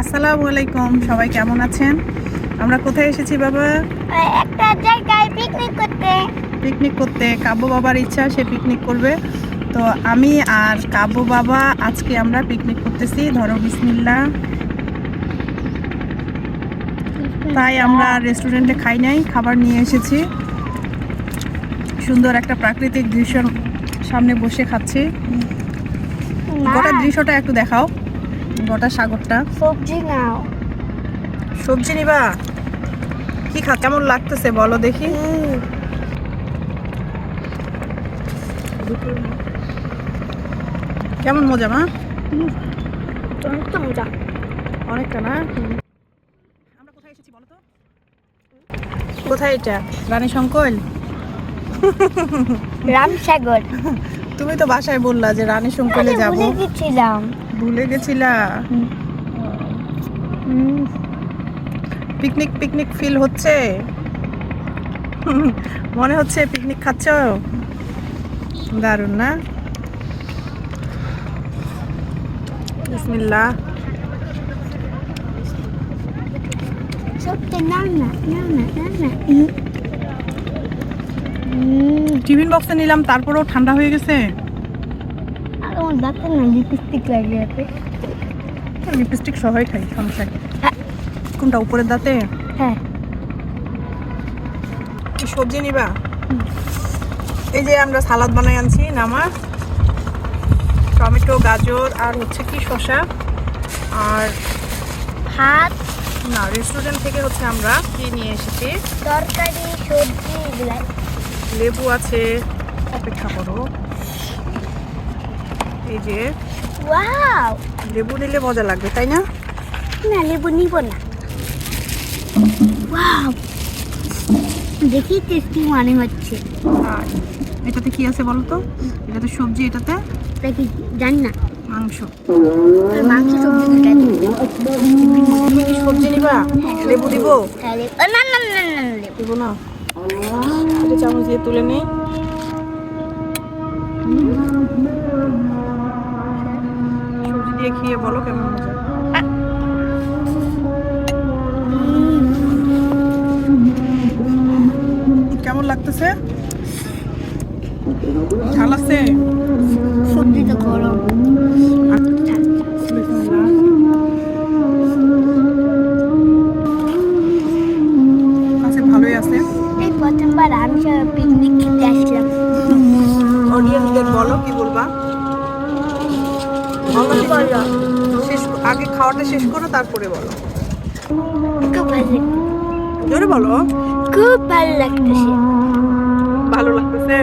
আসসালামু আলাইকুম সবাই কেমন আছেন? আমরা কোথায় এসেছি বাবা? একটা জায়গায় পিকনিক করতে। পিকনিক করতে। কাব্য বাবার ইচ্ছা সে পিকনিক করবে। তো আমি আর কাব্য বাবা আজকে আমরা পিকনিক করতেছি ধরো বিসমিল্লা। তাই আমরা রেস্টুরেন্টে খাই নাই খাবার নিয়ে এসেছি। সুন্দর একটা প্রাকৃতিক দৃশ্য সামনে বসে খাচ্ছি। গোটা দৃশ্যটা একটু দেখাও। গোটা সাগরটা। সবজি নাও। সবজি নিবা? কি খা কেমন লাগতেছে বলো দেখি। কেমন মজা মা? অনেক তো মজা। অনেকটা না? আমরা কোথায় এসেছি বলো তো? কোথায় এটা? রানী শঙ্কল রামসাগর। তুমি তো বাসায় বললা যে রানী শঙ্কলে যাব। গেছিলাম। ভুলে গেছিলা? পিকনিক পিকনিক ফিল হচ্ছে? মনে হচ্ছে পিকনিক খাচ্ছ? দারুণ না? বিসমিল্লাহ। টিফিন বক্সে নিলাম তারপরেও ঠান্ডা হয়ে গেছে। আমার দাঁতে না লিপস্টিক লাগে আছে লিপস্টিক সবাই খাই সমস্যা? হ্যাঁ। কোনটা উপরের দাঁতে? হ্যাঁ। কি সবজি নিবা? এই যে আমরা সালাদ বানাই আনছি নামাজ। টমেটো গাজর আর হচ্ছে কি শসা। আর ভাত। না রেস্টুরেন্ট থেকে হচ্ছে আমরা কি নিয়ে এসেছি? তরকারি সবজি লেবু আছে অপেক্ষা করো। এই যে ওয়াও লেবু নিলে মজা লাগবে তাই না? না লেবু নিব না। ওয়াও দেখি টেস্টি মনে হচ্ছে। আর এটাতে কি আছে বলো তো? এটাতে সবজি এটাতে? এটা জানি না। মাংস। মাংস সবজি সবজি নিবা? লেবু দিব? হ্যাঁ না না না না দিব না। এটা চামচ দিয়ে তুলে নেই। দিয়ে খেয়ে বলো কেমন কেমন লাগতেছে? ঝাল আছে? সবজি গরম। আছে ভালোই আছে। এই প্রথমবার আমি পিকনিক খেতে আসলাম। অডিয়েন্সদের বলো কি বলবা? শেষ আগে খাওয়াটা শেষ করো তারপরে বলো। জোরে বলো। খুব ভালো লাগতেছে। ভালো লাগতেছে?